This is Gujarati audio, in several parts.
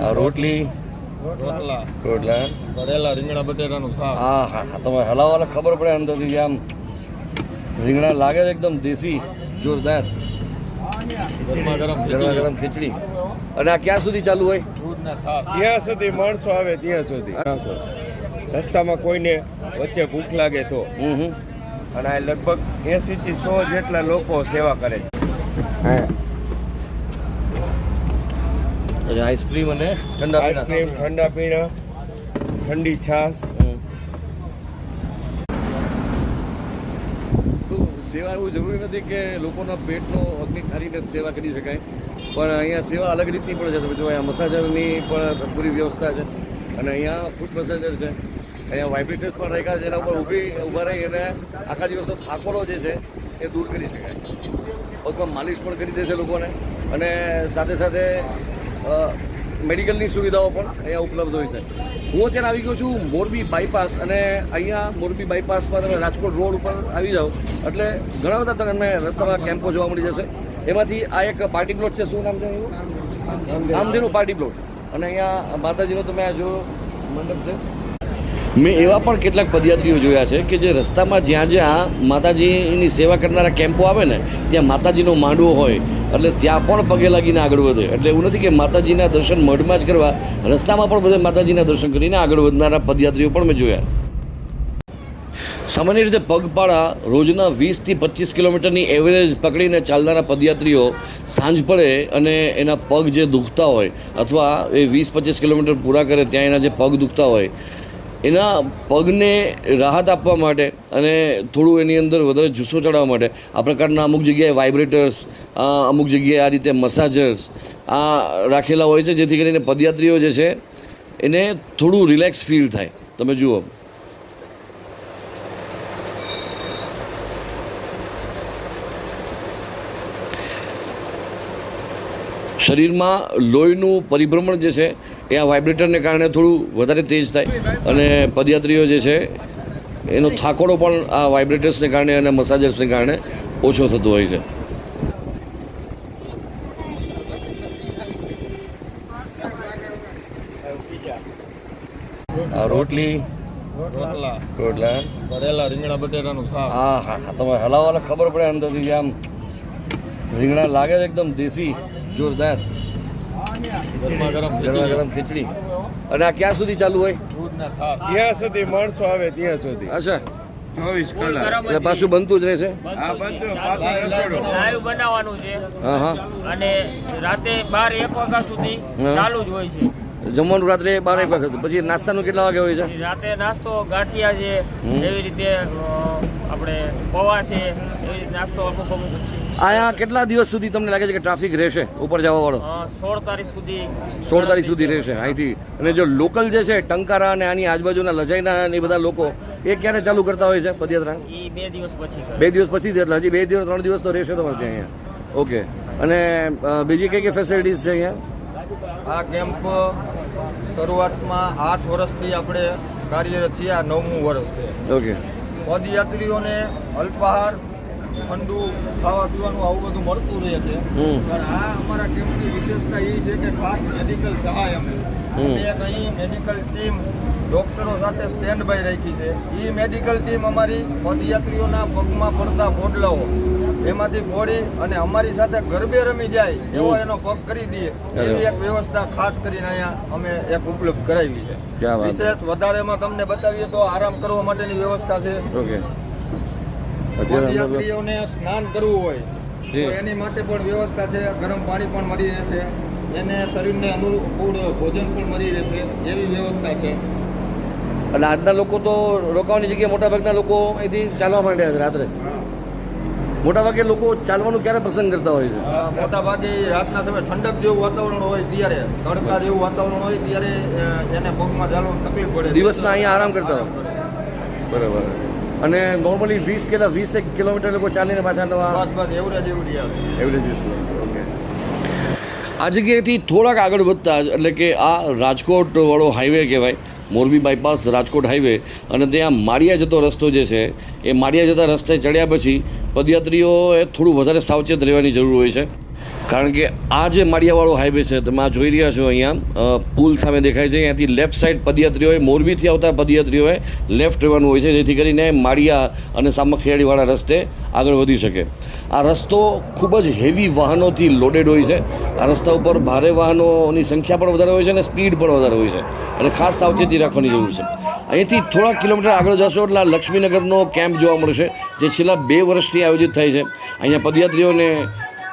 આ રોટલી. રોટલા. રોટલા. ભરેલા રીંગણા બટેટાનું શાક. હા હા હા તમે હલાવવાને ખબર પડે અંદરથી આમ રીંગણા લાગે છે એકદમ દેશી જોરદાર. ગરમા ગરમ ગરમા ગરમ ખીચડી. અને આ ક્યાં સુધી ચાલુ હોય? જ્યાં સુધી માણસો આવે ત્યાં સુધી. રસ્તામાં કોઈને વચ્ચે ભૂખ લાગે તો. હમ હમ. અને આ લગભગ એસી થી સો જેટલા લોકો સેવા કરે છે. પછી આઈસ્ક્રીમ અને ઠંડા આઈસ્ક્રીમ ઠંડા પીણા ઠંડી છાશ. તો સેવા એવું જરૂરી નથી કે લોકોના પેટનો અગ્નિ ખારીને સેવા કરી શકાય. પણ અહીંયા સેવા અલગ રીતની પણ છે. તમે જો અહીંયા મસાજરની પણ પૂરી વ્યવસ્થા છે. અને અહીંયા ફૂટ મસાજર છે. અહીંયા વાઇબ્રેટર્સ પણ રાખ્યા છે. એના ઉપર ઊભી ઊભા રહી અને આખા દિવસનો થાકોડો જે છે એ દૂર કરી શકાય. પગમાં માલિશ પણ કરી દેશે લોકોને. અને સાથે સાથે મેડિકલની સુવિધાઓ પણ અહીંયા ઉપલબ્ધ હોય છે. હું અત્યારે આવી ગયો છું મોરબી બાયપાસ અને અહીંયા મોરબી બાયપાસમાં તમે રાજકોટ રોડ ઉપર આવી જાઓ એટલે ઘણા બધા તમને રસ્તામાં કેમ્પો જોવા મળી જશે. એમાંથી આ એક પાર્ટી પ્લોટ છે શું નામ છે એનું? રામધેનુ પાર્ટી પ્લોટ અને અહીંયા માતાજીનો તમે આ જો મંડપ છે. મેં એવા પણ કેટલાક પદયાત્રીઓ જોયા છે કે જે રસ્તામાં જ્યાં જ્યાં માતાજીની સેવા કરનારા કેમ્પો આવે ને ત્યાં માતાજીનો માંડવો હોય એટલે ત્યાં પણ પગે લાગીને આગળ વધે. એટલે એવું નથી કે માતાજીના દર્શન મઢમાં જ કરવા, રસ્તામાં પણ બધે માતાજીના દર્શન કરીને આગળ વધનારા પદયાત્રીઓ પણ મેં જોયા. સામાન્ય રીતે પગપાળા રોજના વીસથી પચીસ કિલોમીટરની એવરેજ પકડીને ચાલનારા પદયાત્રીઓ સાંજ પડે અને એના પગ જે દુખતા હોય, અથવા એ વીસ પચીસ કિલોમીટર પૂરા કરે, ત્યાં એના જે પગ દુખતા હોય એના પગને રાહત આપવા માટે અને થોડું એની અંદર વધારે જુસ્સો ચડાવવા માટે આ પ્રકારના અમુક જગ્યાએ વાઇબ્રેટર્સ અમુક જગ્યાએ આ રીતે મસાજર્સ આ રાખેલા હોય છે, જેથી કરીને પદયાત્રીઓ જે છે, એને થોડું રિલેક્સ ફીલ થાય. તમે જુઓ. શરીરમાં લોહીનું પરિભ્રમણ જે છે એ આ વાઇબ્રેટરને કારણે થોડું વધારે તેજ થાય અને પદયાત્રીઓ જે છે એનો થાકોડો પણ આ વાઇબ્રેટર્સને કારણે અને મસાજર્સને કારણે ઓછો થતો હોય છે. આ રોટલી રોટલા. ભરેલા રીંગણા બટેટાનું શાક. હા હા તમે હલાવવાને ખબર પડે અંદરથી આમ રીંગણા લાગે છે એકદમ દેશી. જોરદાર. ગરમા ગરમ ખીચડી. અને આ ક્યાં સુધી ચાલુ હોય? જ્યાં સુધી માણસો આવે ત્યાં સુધી. અચ્છા. ચોવીસ કલાક. એટલે પાછું બનતું જ રહેશે બનાવવાનું છે. હા હા. અને રાતે બાર એક વાગ્યા સુધી ચાલુ જ હોય છે. જમવાનું રાત્રે બાર એક વખત પછી નાસ્તાનું કેટલા વાગે હોય છે? રાતે નાસ્તો ગાંઠિયા છે. એવી રીતે આપણે પૌવા છે. નાસ્તો અમુક અમુક છે અહીંયા કેટલા દિવસ સુધી તમને લાગે છે કે ટ્રાફિક રહેશે? ઉપર જવા વાળો? સોળ તારીખ સુધી. સોળ તારીખ સુધી રહેશે અહીંથી. અને જો લોકલ જે છે ટંકારા અને આની આજુબાજુના લજાઈના અને એ બધા લોકો એ ક્યારે ચાલુ કરતા હોય છે પદયાત્રા? એ બે દિવસ પછી બે દિવસ પછી એટલે હજી બે દિવસ ત્રણ દિવસ તો રહેશે તમારે ત્યાં અહીંયા. ઓકે. અને બીજી કઈ કઈ ફેસિલિટીઝ છે અહીંયા? આ કેમ્પ શરૂઆતમાં આઠ વર્ષથી આપણે કાર્યરત છીએ આ નવમું વર્ષ છે. ઓકે. પદયાત્રીઓને અલ્પાહાર ઠંડુ ખાવા પીવાનું આવું બધું મળતું રહે છે. પણ આ અમારા કેમ્પની વિશેષતા એ છે કે ખાસ મેડિકલ સહાય અમે. એક અહીં મેડિકલ ટીમ ડોક્ટરો સાથે સ્ટેન્ડ બાય રાખી છે. એ મેડિકલ ટીમ અમારી પદયાત્રીઓના પગમાં પડતા ફોડલાઓ એમાંથી ફોડી અને અમારી સાથે ગરબે રમી જાય એવો એનો પગ કરી દઈએ. એવી એક વ્યવસ્થા ખાસ કરીને અહીંયા અમે એક ઉપલબ્ધ કરાવી છે. વિશેષ વધારેમાં તમને બતાવીએ તો આરામ કરવા માટેની વ્યવસ્થા છે. પદયાત્રીઓને સ્નાન કરવું હોય. તો એની માટે પણ વ્યવસ્થા છે ગરમ પાણી પણ મળી રહેશે એને શરીરને અનુકૂળ ભોજન પણ મળી રહેશે એવી વ્યવસ્થા છે. એટલે આજના લોકો તો રોકાવાની જગ્યાએ મોટાભાગના લોકો અહીંથી ચાલવા માંડ્યા છે રાત્રે. મોટાભાગે લોકો ચાલવાનું ક્યારે પસંદ કરતા હોય છે? મોટાભાગે રાતના સમયે ઠંડક જેવું વાતાવરણ હોય ત્યારે તડકા જેવું વાતાવરણ હોય ત્યારે એને પગમાં ચાલવાનું તકલીફ પડે. દિવસના અહીંયા આરામ કરતા હોય. બરાબર. અને નોર્મલી વીસ કિલો વીસ એક કિલોમીટર લોકો ચાલીને પાછા નવા એવરેજ એવડી આવે. એવરેજ વીસ કિલોમીટર ઓકે આ જગ્યાએથી થોડાક આગળ વધતા જ એટલે કે આ રાજકોટવાળો હાઈવે કહેવાય મોરબી બાયપાસ રાજકોટ હાઈવે અને ત્યાં માળિયા જતો રસ્તો જે છે એ માળિયા જતા રસ્તે ચડ્યા પછી પદયાત્રીઓએ થોડું વધારે સાવચેત રહેવાની જરૂર હોય છે. કારણ કે આ જે માળિયાવાળો હાઈવે છે, તમે આ જોઈ રહ્યા છો અહીંયા પુલ સામે દેખાય છે. અહીંયાથી લેફ્ટ સાઈડ પદયાત્રીઓએ મોરબીથી આવતા પદયાત્રીઓએ લેફ્ટ રહેવાનું હોય છે, જેથી કરીને માળિયા અને સામખિયાળીવાળા રસ્તે આગળ વધી શકે. આ રસ્તો ખૂબ જ હેવી વાહનોથી લોડેડ હોય છે. આ રસ્તા ઉપર ભારે વાહનોની સંખ્યા પણ વધારે હોય છે અને સ્પીડ પણ વધારે હોય છે. અને ખાસ સાવચેતી રાખવાની જરૂર છે. અહીંથી થોડા કિલોમીટર આગળ જશો એટલે લક્ષ્મીનગરનો કેમ્પ જોવા મળશે, જે છેલ્લા બે વર્ષથી આયોજિત થાય છે. અહીંયા પદયાત્રીઓને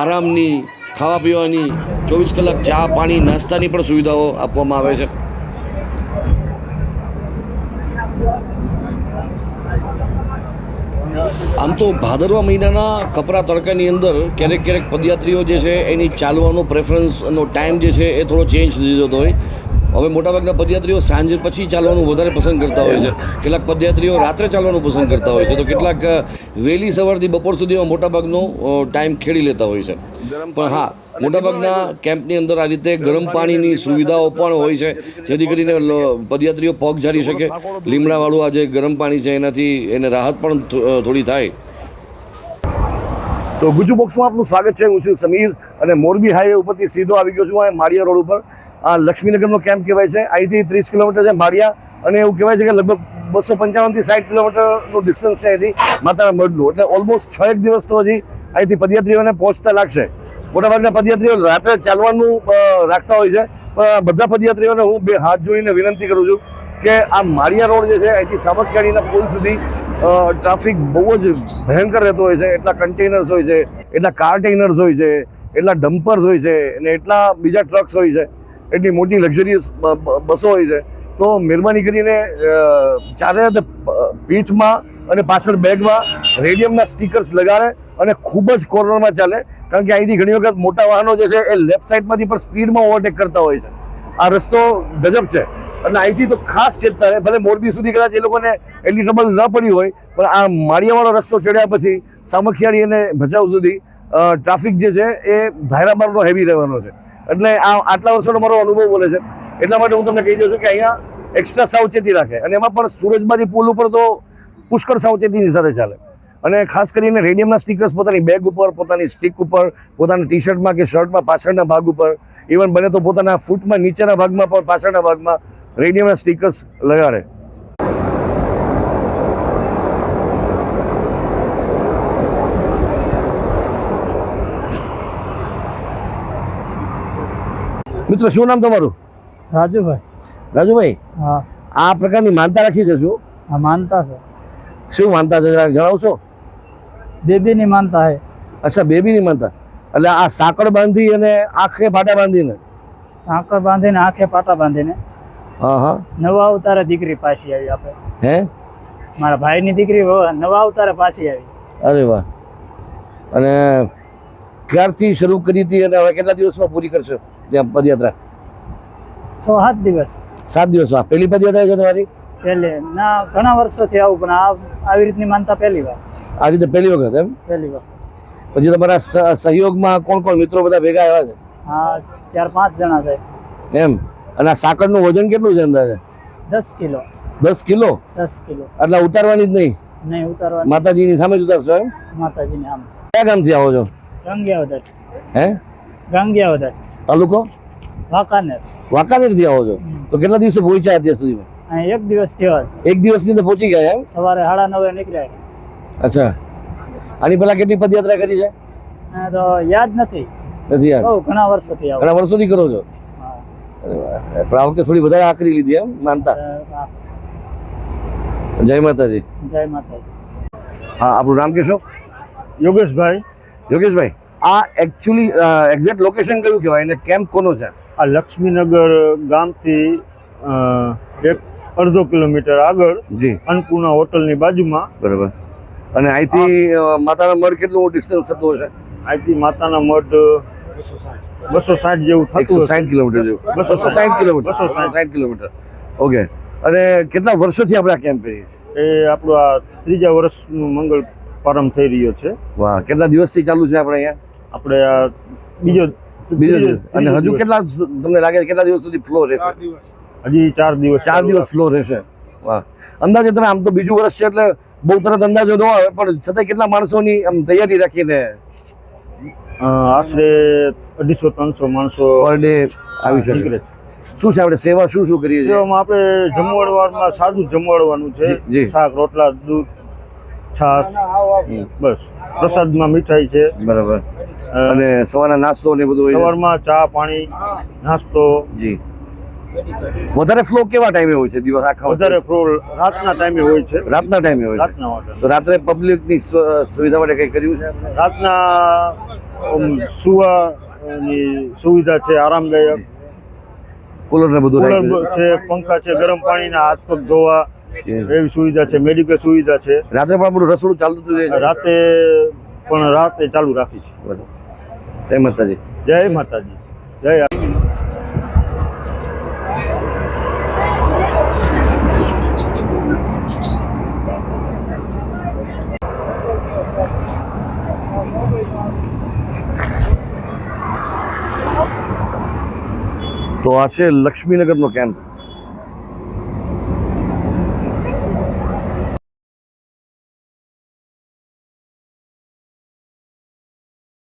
આરામની ખાવા પીવાની ચોવીસ કલાક ચા, પાણી, નાસ્તાની પણ સુવિધાઓ આપવામાં આવે છે. આમ તો ભાદરવા મહિનાના કપરા તડકાની અંદર ક્યારેક ક્યારેક પદયાત્રીઓ જે છે એની ચાલવાનો પ્રેફરન્સનો ટાઈમ જે છે એ થોડો ચેન્જ થઈ જતો હોય. હવે મોટાભાગના પદયાત્રીઓ સાંજે પછી ચાલવાનું વધારે પસંદ કરતા હોય છે. કેટલાક પદયાત્રીઓ રાત્રે ચાલવાનું પસંદ કરતા હોય છે. તો કેટલાક વહેલી સવારથી બપોર સુધીમાં મોટાભાગનો ટાઈમ ખેડી લેતા હોય છે. પણ હા મોટાભાગના કેમ્પની અંદર આ રીતે ગરમ પાણીની સુવિધાઓ પણ હોય છે. જેથી કરીને પદયાત્રીઓ પગ ઝારી શકે. લીમડાવાળું આ જે ગરમ પાણી છે એનાથી એને રાહત પણ થોડી થાય. તો ગુજુ બોક્સમાં આપનું સ્વાગત છે. હું છું સમીર અને મોરબી હાઈવે ઉપરથી સીધો આવી ગયો છું. માળિયા રોડ ઉપર. આ લક્ષ્મીનગરનો કેમ્પ કહેવાય છે. અહીંથી ત્રીસ કિલોમીટર છે માળિયા અને એવું કહેવાય છે કે લગભગ બસો પંચાવનથી સાઠ કિલોમીટરનું ડિસ્ટન્સ છે અહીંથી માતાના મઢનું. એટલે ઓલમોસ્ટ છ એક દિવસ તો હજી અહીંથી પદયાત્રીઓને પહોંચતા લાગશે. મોટાભાગના પદયાત્રીઓ રાત્રે ચાલવાનું રાખતા હોય છે. પણ બધા પદયાત્રીઓને હું બે હાથ જોડીને વિનંતી કરું છું કે આ માળિયા રોડ જે છે અહીંથી સામખિયાળીના પુલ સુધી ટ્રાફિક બહુ જ ભયંકર રહેતો હોય છે. એટલા કન્ટેનર્સ હોય છે, એટલા કારટેનર્સ હોય છે, એટલા ડમ્પર્સ હોય છે, અને એટલા બીજા ટ્રક્સ હોય છે. એટલી મોટી લક્ઝરિયસ બસો હોય છે. તો મહેરબાની કરીને ચારે પીઠમાં અને પાછળ બેગમાં રેડિયમના સ્ટીકર્સ લગાડે અને ખૂબ જ કોર્નરમાં ચાલે. કારણ કે અહીંથી ઘણી વખત મોટા વાહનો જે છે એ લેફ્ટ સાઈડમાંથી પણ સ્પીડમાં ઓવરટેક કરતા હોય છે. આ રસ્તો ગજબ છે. એટલે અહીંથી તો ખાસ ચેતતા રહે. ભલે મોરબી સુધી કદાચ એ લોકોને એટલી ટ્રબલ ન પડી હોય, પણ આ માળિયાવાળો રસ્તો ચડ્યા પછી સામખિયાળી અને ભચાઉ સુધી ટ્રાફિક જે છે એ ધારામારનો હેવી રહેવાનો છે. એટલે આ આટલા વર્ષોનો મારો અનુભવ બોલે છે. એટલા માટે હું તમને કહી દઉં છું કે અહીંયા એક્સ્ટ્રા સાવચેતી રાખે. અને એમાં પણ સુરજબારી પુલ ઉપર તો પુષ્કળ સાવચેતીની સાથે ચાલે. અને ખાસ કરીને રેડિયમના સ્ટીકર્સ પોતાની બેગ ઉપર, પોતાની સ્ટીક ઉપર, પોતાના ટી શર્ટમાં કે શર્ટમાં પાછળના ભાગ ઉપર. ઇવન બને તો પોતાના ફૂટમાં નીચેના ભાગમાં પણ પાછળના ભાગમાં રેડિયમના સ્ટીકર્સ લગાડે. મિત્રો શું નામ તમારું? રાજુભાઈ. રાજુભાઈ હા. આ પ્રકારની માનતા રાખી છે શું? આ માનતા છે. શું માનતા છે જણાવશો? બેબીની માનતા છે. અચ્છા બેબીની માનતા. એટલે આ સાંકળ બાંધી અને આંખે પાટા બાંધીને? સાંકળ બાંધીને આંખે પાટા બાંધીને. હા હા. નવા અવતારે દીકરી પાછી આવી આપણે. હે? મારા ભાઈની દીકરી નવા અવતારે પાછી આવી. અરે વાહ. અને ક્યારથી શરૂ કરી હતી અને હવે કેટલા દિવસમાં પૂરી કરશો? ત્યાં પદયાત્રા. સો સાત દિવસ. સાત દિવસ દિવસમાં પહેલી પદયાત્રા છે તમારી? પહેલે. ના ઘણા વર્ષોથી આવું પણ આ આવી રીતની માનતા પહેલી વાર. આ રીતે પહેલી વખત એમ? પહેલી વખત પછી તમારા સહયોગમાં કોણ કોણ મિત્રો બધા ભેગા આવ્યા છે? હા ચાર પાંચ જણા છે. એમ. અને આ સાકરનું વજન કેટલું છે અંદાજે? દસ કિલો. દસ કિલો? દસ કિલો. એટલે ઉતારવાની જ નહીં? નહીં ઉતારવાની. માતાજીની સામે જ ઉતારશો એમ? માતાજીની સામે. ક્યાં ગામથી આવો છો? ગંગિયાવદર. હે? ગંગિયાવદર. તાલુકો? વાંકાનેર. થી આવો છો. તો કેટલા દિવસે પહોંચ્યા અત્યાર સુધીમાં એક દિવસ થયો એક દિવસની અંદર પહોંચી ગયા એમ? સવારે સાડા નવે નીકળ્યા. અચ્છા. આની પહેલા કેટલી પદયાત્રા કરી છે? તો યાદ નથી. નથી યાદ? ઘણા વર્ષોથી આવું. ઘણા વર્ષોથી કરો છો? પણ આ વખતે થોડી વધારે આકરી લીધી એમ માનતા? જય માતાજી. જય માતાજી. હા આપણું નામ કહેશો? યોગેશભાઈ. યોગેશભાઈ. આ એકચ્યુઅલી એક્ઝેક્ટ લોકેશન કયું કહેવાય? અને કેમ્પ કોનો છે? આ લક્ષ્મીનગર ગામથી એક અડધો કિલોમીટર આગળ જી. અન્નપૂર્ણા હોટલની બાજુમાં. બરાબર. અને અહીંથી માતાના મઢ કેટલું ડિસ્ટન્સ થતું હશે? અહીંથી માતાના મઢ બસો સાઠ જેવું થતું સાઠ કિલોમીટર જેવું. બસો સાઠ. કિલોમીટર. બસો સાઠ. કિલોમીટર. ઓકે અને કેટલા વર્ષોથી આપણે આ કેમ્પ કરીએ છીએ? એ આપણું આ ત્રીજા વર્ષનું મંગળ પ્રારંભ થઈ રહ્યો છે. વાહ કેટલા દિવસથી ચાલુ છે આપણે અહીંયા? આપણે આ બીજો બીજો દિવસ. અને હજુ કેટલા તમને લાગે કેટલા દિવસ સુધી ફ્લો રહેશે? હજી ચાર દિવસ ચાર દિવસ ફ્લો રહેશે. વાહ. અંદાજે તમે આમ તો બીજું વર્ષ છે એટલે બહુ તરત અંદાજો ન આવે પણ છતાં કેટલા માણસોની આમ તૈયારી રાખીને? આશરે અઢીસો ત્રણસો માણસો પર ડે આવી શકે. છે. શું છે આપણે સેવા શું શું કરીએ છીએ? આપણે જમવાડવામાં સાદું જમવાડવાનું છે. જી. શાક રોટલા દૂધ છાશ બસ. પ્રસાદમાં મીઠાઈ છે. બરાબર. અને સવારના નાસ્તો ને બધું સવારમાં ચા પાણી નાસ્તો. જી. વધારે ફ્લો કેવા ટાઈમે હોય છે દિવસ આખા વધારે ફ્લો રાતના ટાઈમે હોય છે. રાતના ટાઈમે હોય રાતના તો રાત્રે પબ્લિકની સ્વ- સુવિધા માટે કંઈ કર્યું છે રાતના સુવાની સુવિધા છે આરામદાયક. કુલર ને બધું છે? પંખા છે ગરમ પાણીના હાથ પગ ધોવા એવી સુવિધા છે મેડિકલ સુવિધા છે. રાત્રે પણ બધું રસોડું ચાલતું રાતે પણ રાતે ચાલુ રાખી છે બરાબર. જય માતાજી. જય માતાજી. જય તો આ છે લક્ષ્મીનગરનો કેમ્પ.